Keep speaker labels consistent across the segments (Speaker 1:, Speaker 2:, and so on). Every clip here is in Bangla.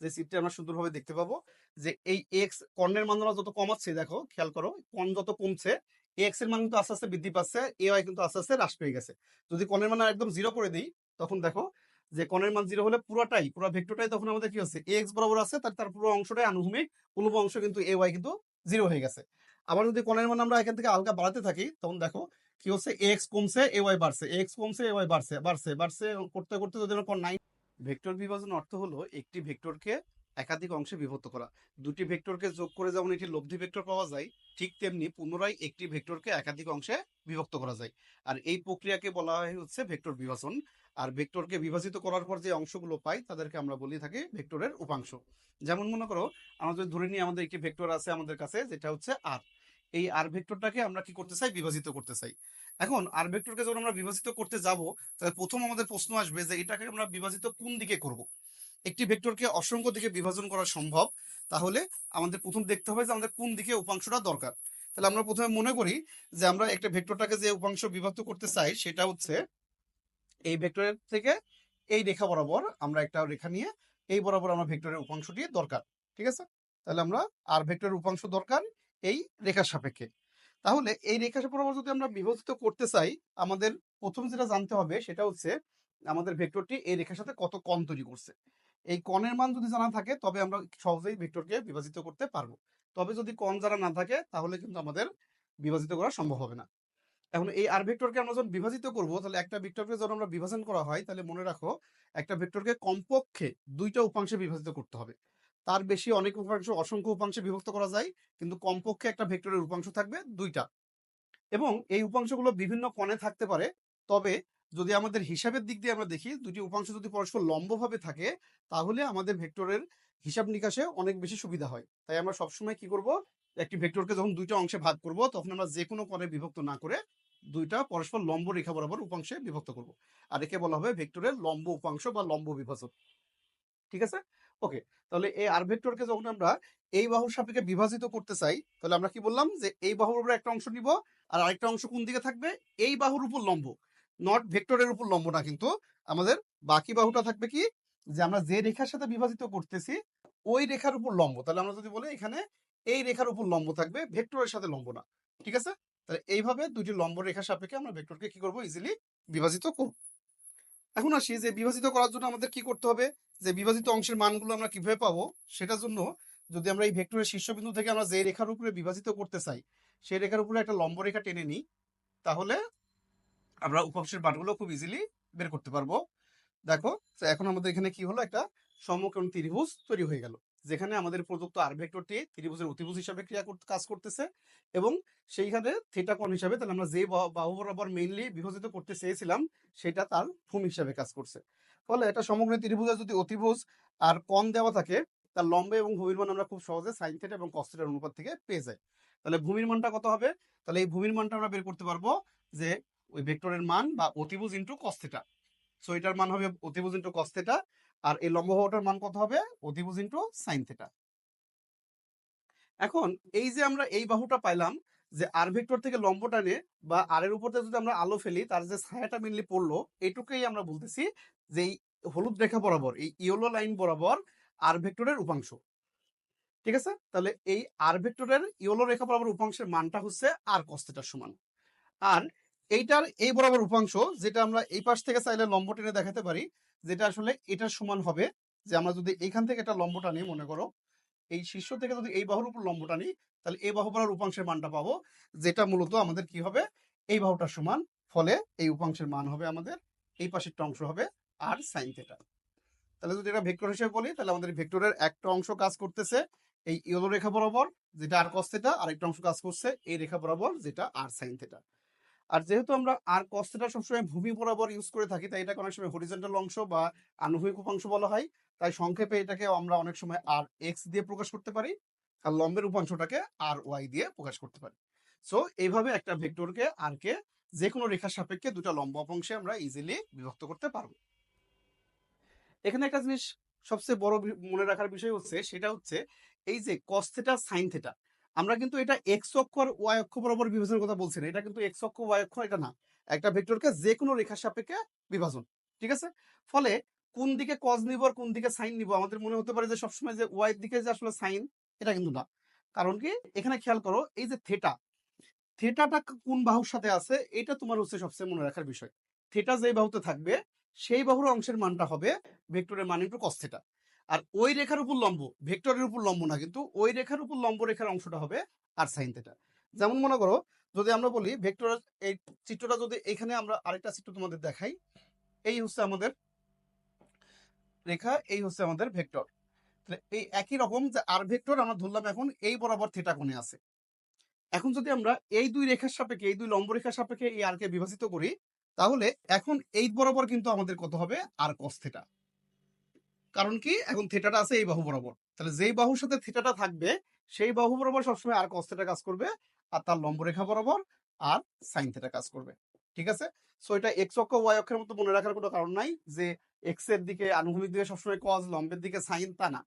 Speaker 1: যে চিত্রে আমরা সুন্দরভাবে দেখতে পাবো, যে এই এক্স কর্ণের মান যত কমাচ্ছে দেখো, খেয়াল করো, কর্ণ যত কমছে এক্সের মান কিন্তু আস্তে আস্তে বৃদ্ধি পাচ্ছে এ ওয়াই কিন্তু আস্তে আস্তে হ্রাস পেয়ে গেছে। যদি কর্ণের মান একদম জিরো করে দিই, তখন দেখো, যে কর্ণের মান জিরো হলে পুরোটাই, পুরো ভেক্টরটাই তখন আমাদের কি হচ্ছে এক্স বরাবর আছে, তার তার পুরো অংশটাই আনুভূমিক উলুব অংশ কিন্তু এ ওয়াই কিন্তু জিরো হয়ে গেছে। আবার যদি কর্ণের মান আমরা এখান থেকে হালকা বাড়াতে থাকি, তখন দেখো, কি হচ্ছে এক্স কমছে এ ওয়াই বাড়ছে এক্স কমছে এ ওয়াই বাড়ছে বাড়ছে বাড়ছে, করতে করতে যদি আমরা ভেক্টর বিভাজন অর্থ হলো একটি ভেক্টরকে একাধিক অংশে বিভক্ত করা। দুটি ভেক্টরকে যোগ করে যেমন একটি লব্ধি ভেক্টর পাওয়া যায়, ঠিক তেমনি পুনরায় একটি ভেক্টরকে একাধিক অংশে বিভক্ত করা যায়। আর এই প্রক্রিয়াকে বলা হয় হচ্ছে ভেক্টর বিভাজন। আর ভেক্টরকে বিভাজিত করার পর যে অংশগুলো পাই তাদেরকে আমরা বলি থাকি ভেক্টরের উপাংশ। যেমন মনে করো আমাদের ধরে নিই আমাদের একটি ভেক্টর আছে আমাদের কাছে, যেটা হচ্ছে আর এই আর ভেক্টরটাকে আমরা কি করতে চাই? বিভাজিত করতে চাই। এখন আর ভেক্টরকে যখন আমরা বিভাজিত করতে যাব, তাহলে প্রথম আমাদের প্রশ্ন আসবে যে এটাকে আমরা বিভাজিত কোন দিকে করব? একটি ভেক্টরকে অসংখ্য দিকে বিভাজন করা সম্ভব। তাহলে আমাদের প্রথম দেখতে হবে যে আমাদের কোন দিকে উপাংশটা দরকার। তাহলে আমরা প্রথমে মনে করি যে আমরা একটা ভেক্টরটাকে যে উপাংশ বিভক্ত করতে চাই, সেটা হচ্ছে এই ভেক্টরের থেকে এই রেখা বরাবর আমরা একটা রেখা নিয়ে এই বরাবর আমরা ভেক্টরের উপাংশটি দরকার। ঠিক আছে? তাহলে আমরা আর ভেক্টরের উপাংশ দরকার এই রেখার সাপেক্ষে। তাহলে এই রেখা বরাবর যদি আমরা বিভাজিত করতে চাই, আমাদের প্রথম যেটা জানতে হবে সেটা হচ্ছে আমাদের ভেক্টরটি এই রেখার সাথে কত কোণ তৈরি করছে। এই কোণের মান যদি জানা থাকে, তবে আমরা সহজেই ভেক্টরকে বিভাজিত করতে পারব। তবে যদি কোণ জানা না থাকে, তাহলে কিন্তু আমাদের বিভাজিত করা সম্ভব হবে না। এখন এই আর ভেক্টরকে আমরা যখন বিভাজিত করব, তাহলে একটা ভেক্টরকে যখন আমরা বিভাজন করা হয়, তাহলে মনে রাখো একটা ভেক্টরকে কমপক্ষে দুইটা উপাংশে বিভাজিত করতে হবে। তার বেশি অনেক উপাংশ, অসংখ্য উপাংশে বিভক্ত করা যায়। কিন্তু কমপক্ষে একটা ভেক্টরের উপাংশ থাকবে দুইটা। এবং এই উপাংশগুলো বিভিন্ন কোণে থাকতে পারে। তবে যদি আমাদের হিসাবের দিক দিয়ে আমরা দেখি দুটি উপাংশ যদি পরস্পর লম্বভাবে থাকে, তাহলে আমাদের ভেক্টরের হিসাব নিকাশে অনেক বেশি সুবিধা হয়। তাই আমরা সবসময় কি করব? একটি ভেক্টরকে যখন দুইটা অংশে ভাগ করব, তখন আমরা যে কোনো কোণে বিভক্ত না করে দুইটা পরস্পর লম্ব রেখা বরাবর উপাংশে বিভক্ত করব। আর একে বলা হবে ভেক্টরের লম্ব উপাংশ বা লম্ব বিভাজন। ঠিক আছে? ওকে তাহলে এই আর ভেক্টরকে যখন আমরা এই বাহুর সাপেক্ষে বিভাজিত করতে চাই, তাহলে আমরা কি বললাম যে এই বাহুর উপর একটা অংশ নিব আর আরেকটা অংশ কোন দিকে থাকবে? এই বাহুর উপর লম্ব নট ভেক্টরের উপর লম্ব না কিন্তু আমাদের বাকি বাহুটা থাকবে কি? যে আমরা যে রেখার সাথে বিভাজিত করতেছি, ওই রেখার উপর লম্ব, তাহলে আমরা যদি বলি এখানে এই রেখার উপর লম্ব থাকবে, ভেক্টরের সাথে লম্ব না, ঠিক আছে? তাহলে এইভাবে দুটি লম্ব রেখার সাপেক্ষে আমরা ভেক্টরকে কি করব? ইজিলি বিভাজিত করব। এখন আসি যে বিভাজিত করার জন্য আমাদের কি করতে হবে? যে বিভাজিত অংশের মানগুলো আমরা কীভাবে পাবো? সেটার জন্য যদি আমরা এই ভেক্টরের শীর্ষবিন্দু থেকে আমরা যে রেখার উপরে বিভাজিত করতে চাই, সেই রেখার উপরে একটা লম্ব রেখা টেনে নিই, তাহলে আমরা উপাংশের মানগুলো খুব ইজিলি বের করতে পারব। দেখো এখন আমাদের এখানে কি হলো? একটা সমকোণ ত্রিভুজ তৈরি হয়ে গেল। যেখানে আমাদের প্রদত্ত আর ভেক্টরটি ত্রিভুজের অতিভুজ হিসাবে ক্রিয়া কাজ করতেছে এবং সেইখানে থিটা কোণ হিসাবে তাহলে আমরা যে বাহু বরাবর মেইনলি বিভাজিত করতে চেয়েছিলাম, সেটা তার ভূমি হিসাবে কাজ করছে। ফলে এটা সমগ্র ত্রিভুজের যদি অতিভুজ আর কোণ দেওয়া থাকে, তার লম্ব এবং ভূমির মান আমরা খুব সহজে সাইন থিটা এবং কস থিটার অনুপাত থেকে পেয়ে যাই। তাহলে ভূমির মানটা কত হবে? তাহলে এই ভূমির মানটা আমরা বের করতে পারব যে ওই ভেক্টরের মান বা অতিভুজ ইন্টু কস থিটা সো এটার মান হবে অতিভুজ ইন্টু কস থিটা আর এই লম্ব বাহুটার মান কত হবে? অতিভুজ ইন্টু সাইন থিটা এখন এই যে আমরা এই বাহুটা পাইলাম যে আর ভেক্টর থেকে লম্ব টানে বা আর এর উপর যদি আমরা আলো ফেলি, তার যে ছায়াটা মেনলি পড়ল, এটুকুই আমরা বলতেছি যে এই হলুদ রেখা বরাবর, এই ইয়েলো লাইন বরাবর আর ভেক্টরের উপাংশ। ঠিক আছে? তাহলে এই আর ভেক্টরের ইয়েলো রেখা বরাবর উপাংশের মানটা হচ্ছে আর কস থিটার সমান। আর এইটার এই বরাবর উপাংশ, যেটা আমরা এই পাশ থেকে চাইলে লম্ব টেনে দেখাতে পারি, যেটা আসলে এটার সমান হবে যে আমরা যদি এখান থেকে একটা লম্ব টানি, মনে করো, এই শীর্ষ থেকে যদি এই বাহুর উপর লম্ব টানি, তাহলে এই বাহু বরাবর উপাংশের মানটা পাবো, যেটা মূলত আমাদের কি হবে? এই বাহুটার সমান, ফলে এই উপাংশের মান হবে আমাদের, এই পাশেরটা অংশ হবে আর সাইন থিটা তাহলে যদি এটা ভেক্টর হিসেবে বলি, তাহলে আমাদের ভেক্টরের একটা অংশ কাজ করতেছে এই ইয়েলো রেখা বরাবর, যেটা আর কস থিটা আর একটা অংশ কাজ করছে এই রেখা বরাবর, যেটা আর সাইন থিটা আর যেহেতু আমরা আর কস থিটা সবসময় ভূমি বরাবর ইউজ করে থাকি, তাই এটাকে অনেক সময় হরিজেন্টাল অংশ বা আনুভূমিক উপাংশ বলা হয়। তাই সংক্ষেপে এটাকে আমরা অনেক সময় আর এক্স দিয়ে প্রকাশ করতে পারি আর লম্বের উপাংশটাকে আর ওয়াই দিয়ে প্রকাশ করতে পারি। সো এইভাবে একটা ভেক্টরকে আর কে যে কোনো রেখার সাপেক্ষে দুটো লম্ব অংশে আমরা ইজিলি বিভক্ত করতে পারব। এখানে একটা জিনিস সবচেয়ে বড় মনে রাখার বিষয় হচ্ছে, সেটা হচ্ছে এই যে কস থিটা সাইন থিটা আমরা কিন্তু এটা এক্স অক্ষ আর ওয়াই অক্ষ বরাবর বিভাজনের কথা বলছি না। এটা কিন্তু এক্স অক্ষ ওয়াই অক্ষ এটা না। একটা ভেক্টরকে যে কোনো রেখার সাপেক্ষে বিভাজন, ঠিক আছে? ফলে কোন দিকে কজ নিব আর কোন দিকে সাইন নিব আমাদের মনে হতে পারে যে সবসময় যে ওয়াই দিকে যে আসলে সাইন এটা কিন্তু না। কারণ কি? এখানে খেয়াল করো, এই যে থেটা থেটাটা কোন বাহুর সাথে আছে, এটা তোমার হচ্ছে সবচেয়ে মনে রাখার বিষয়। থেটা যেই বাহুতে থাকবে, সেই বাহুর অংশের মানটা হবে ভেক্টরের মান ইন্টু কস থেটা আর ওই রেখার উপর লম্ব, ভেক্টরের উপর লম্ব না কিন্তু ওই রেখার উপর লম্ব রেখার অংশটা হবে আর সাইন থেটা যেমন মনে করো, যদি আমরা বলি ভেক্টর এই চিত্রটা যদি এখানে আমরা আরেকটা চিত্র তোমাদের দেখাই, এই হচ্ছে আমাদের রেখা, এই হচ্ছে আমাদের ভেক্টর। তাহলে এই একই রকম যে আর ভেক্টর আমরা ধরলাম এখন এই বরাবর থেটা কোণে আছে। এখন যদি আমরা এই দুই রেখার সাপেক্ষে, এই দুই লম্ব রেখার সাপেক্ষে এই আরকে বিভাজিত করি, তাহলে এখন এই বরাবর কিন্তু আমাদের কত হবে? আর কস থেটা কারণ কি? এখন থেটাটা আছে এই বাহু বরাবর। তাহলে যেই বাহুর সাথে থেটাটা থাকবে, সেই বাহু বরাবর সবসময় আর কস থেটা কাজ করবে, আর তার লম্ব রেখা বরাবর আর সাইন থেটা কাজ করবে। ঠিক আছে? সো এটা এক্স অক্ষ ওয়াই অক্ষের মতো মনে রাখার কোনো কারণ নাই যে এক্সের দিকে আনুভূমিক দিকে সবসময় কজ লম্বের দিকে সাইন তা না।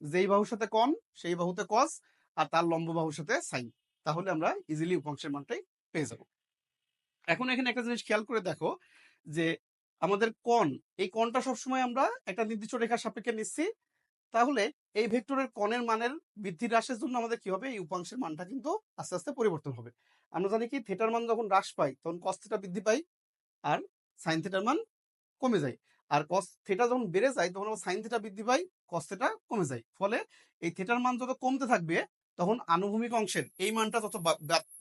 Speaker 1: যেই বাহুর সাথে কন সেই বাহুতে কজ আর তার লম্ব বাহুর সাথে সাইন তাহলে আমরা ইজিলি উপাংশের মানটাই পেয়ে যাব। এখন এখানে একটা জিনিস খেয়াল করে দেখো যে আমাদের কোণ, এই কোণটা সবসময় আমরা একটা নির্দিষ্ট রেখার সাপেক্ষে নিচ্ছি। তাহলে এই ভেক্টরের কোণের মানের বৃদ্ধি হ্রাসের জন্য আমাদের কি হবে? এই উপাংশের মানটা কিন্তু আস্তে আস্তে পরিবর্তন হবে। আমরা জানি কি, থেটার মান যখন হ্রাস পাই, তখন কস থেটা বৃদ্ধি পাই আর সাইন থেটার মান কমে যায়। আর কস থেটা যখন বেড়ে যায়, তখন আবার সাইন থেটা বৃদ্ধি পাই কস থেটা কমে যায়। ফলে এই থেটার মান যত কমতে থাকবে, তখন আনুভূমিক অংশের এই মানটা তত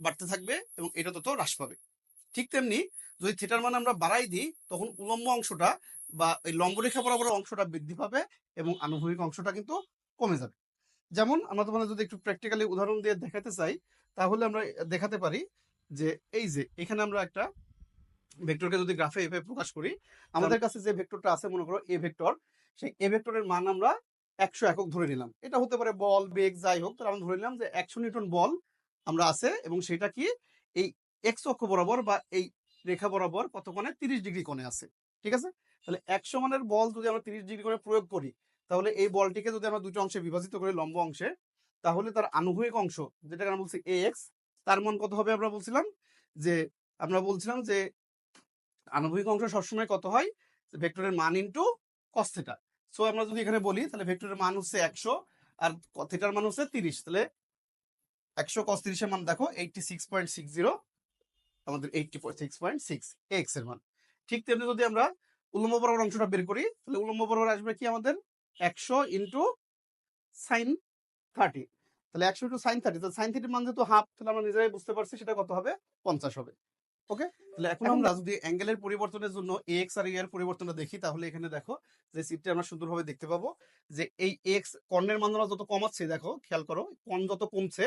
Speaker 1: বাড়তে থাকবে এবং এটা তত হ্রাস পাবে। ঠিক তেমনি যদি থিটার মান আমরা বাড়াই দিই, তখন উলম্ব অংশটা বা এই লম্বরেখা বরাবর অংশটা বৃদ্ধি পাবে এবং আনুভূমিক অংশটা কিন্তু কমে যাবে। যেমন আমরা তোমাদের যদি একটু প্র্যাকটিক্যালি উদাহরণ দিয়ে দেখাতে চাই, তাহলে আমরা দেখাতে পারি যে এই যে এখানে আমরা একটা ভেক্টরকে যদি গ্রাফে এভাবে প্রকাশ করি, আমাদের কাছে যে ভেক্টরটা আছে মনে করো এ ভেক্টর, সেই এ ভেক্টরের মান আমরা একশো একক ধরে নিলাম। এটা হতে পারে বল, বেগ, যাই হোক, তাহলে আমরা ধরে নিলাম যে একশো নিউটন বল আমরা আছে এবং সেটা কি এই এক্স অক্ষ বরাবর বা এই রেখা বরাবর কত কোণে তিরিশ ডিগ্রি কোণে আছে, ঠিক আছে? তাহলে একশো মানের বল যদি আমরা তিরিশ ডিগ্রি কোণে প্রয়োগ করি, তাহলে এই বলটিকে যদি আমরা দুটো অংশে বিভাজিত করি লম্ব অংশে, তাহলে তার আনুভূমিক অংশ, যেটাকে আমরা বলছি এ এক্স তার মান কত হবে আমরা বলছিলাম? যে, আমরা বলছিলাম যে, আনুভূমিক অংশ সবসময় কত হয়? ভেক্টরের মান ইন্টু কস থেটা সো আমরা যদি এখানে বলি, তাহলে ভেক্টরের মান হচ্ছে একশো আর থেটার মান হচ্ছে তিরিশ। তাহলে একশো কস তিরিশের মান দেখো eighty six point six zero আমাদের এইটটি সিক্স পয়েন্ট সিক্স এক্সের মান। ঠিক তেমনি যদি আমরা উলম্ব বরাবর অংশটা বের করি তাহলে উলম্ব বরাবর আসবে কি আমাদের? একশো ইন্টু সাইন থার্টি তাহলে একশো ইন্টু সাইন থার্টি তাহলে সাইন থার্টির মান যেহেতু হাফ তাহলে আমরা নিজেরাই বুঝতে পারছি সেটা কত হবে? পঞ্চাশ হবে। ওকে তাহলে এখন আমরা যদি অ্যাঙ্গেলের পরিবর্তনের জন্য এক্স আর এর পরিবর্তনটা দেখি তাহলে এখানে দেখো যে চিত্রে আমরা সুন্দরভাবে দেখতে পাবো যে এই এক্স কর্ণের মান আমরা যত কমাচ্ছে দেখো খেয়াল করো কর্ণ যত কমছে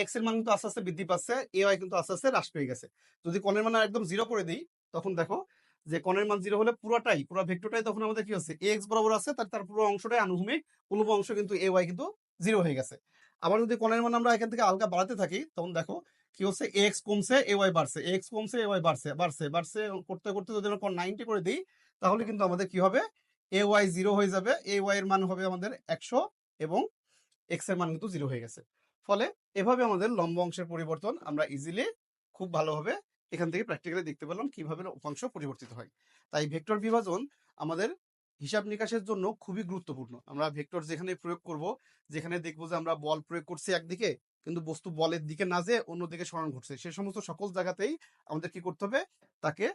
Speaker 1: এক্সের মান কিন্তু আস্তে আস্তে বৃদ্ধি পাচ্ছে এ ওয়াই কিন্তু আস্তে আস্তে হ্রাস পেয়ে গেছে। যদি কর্ণের মান একদম জিরো করে দিই, তখন দেখো যে কর্ণের মান জিরো হলে পুরোটাই, পুরো ভেক্টরটাই তখন আমাদের কি হচ্ছে? এক্স বরাবর আছে, তার তার পুরো অংশটাই আনুভূমিক উলম্ব অংশ কিন্তু এ ওয়াই কিন্তু জিরো হয়ে গেছে। আবার যদি কর্ণের মান আমরা এখান থেকে আলগা বাড়াতে থাকি, তখন দেখো কি হচ্ছে? এক্স কমছে এ ওয়াই বাড়ছে এক্স কমছে এ ওয়াই বাড়ছে বাড়ছে বাড়ছে, করতে করতে যদি আমরা নাইনটি করে দিই, তাহলে কিন্তু আমাদের কি হবে? এ ওয়াই জিরো হয়ে যাবে এ ওয়াই এর মান হবে আমাদের একশো এবং এক্সের মান কিন্তু জিরো হয়ে গেছে। ফলে এভাবে আমাদের লম্ব অংশের পরিবর্তন আমরা ইজিলি খুব ভালোভাবে এখান থেকে প্র্যাকটিক্যালি দেখতে পেলাম কীভাবে উপাংশ পরিবর্তিত হয়। তাই ভেক্টর বিভাজন আমাদের হিসাব নিকাশের জন্য খুবই গুরুত্বপূর্ণ। আমরা ভেক্টর যেখানে প্রয়োগ করব, যেখানে দেখব যে আমরা বল প্রয়োগ করছি একদিকে, কিন্তু বস্তু বলের দিকে না যেয়ে অন্যদিকে সরণ ঘটছে। সে সমস্ত সকল জায়গাতেই আমাদের কি করতে হবে? তাকে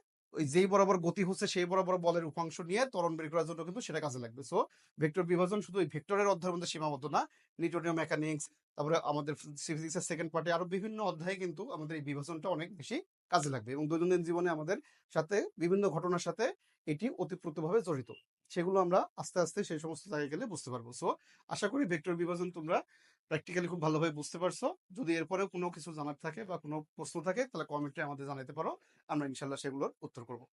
Speaker 1: যেই বরাবর গতি হচ্ছে, সেই বরাবর বলের উপাংশ নিয়ে ত্বরণ বের করার জন্য কিন্তু সেটা কাজে লাগবে। সো ভেক্টর বিভাজন শুধু এই ভেক্টরের অধ্যায়ের মধ্যে সীমাবদ্ধ না নিউটনীয় মেকানিক্স তারপরে আমাদের ফিজিক্সের সেকেন্ড পার্টে আরও বিভিন্ন অধ্যায়ে কিন্তু আমাদের এই বিভাজনটা অনেক বেশি কাজে লাগবে এবং দৈনন্দিন জীবনে আমাদের সাথে বিভিন্ন ঘটনার সাথে এটি অতিপ্রুতভাবে জড়িত। সেগুলো আমরা আস্তে আস্তে সেই সমস্ত জায়গায় গেলে বুঝতে পারব। সো আশা করি ভেক্টর বিভাজন তোমরা প্র্যাকটিক্যালি খুব ভালোভাবে বুঝতে পারছ। যদি এরপরে কোনো কিছু জানার থাকে বা কোনো প্রশ্ন থাকে, তাহলে কমেন্টে আমাদের জানাতে পারো। আমরা ইনশাল্লাহ সেগুলোর উত্তর করব।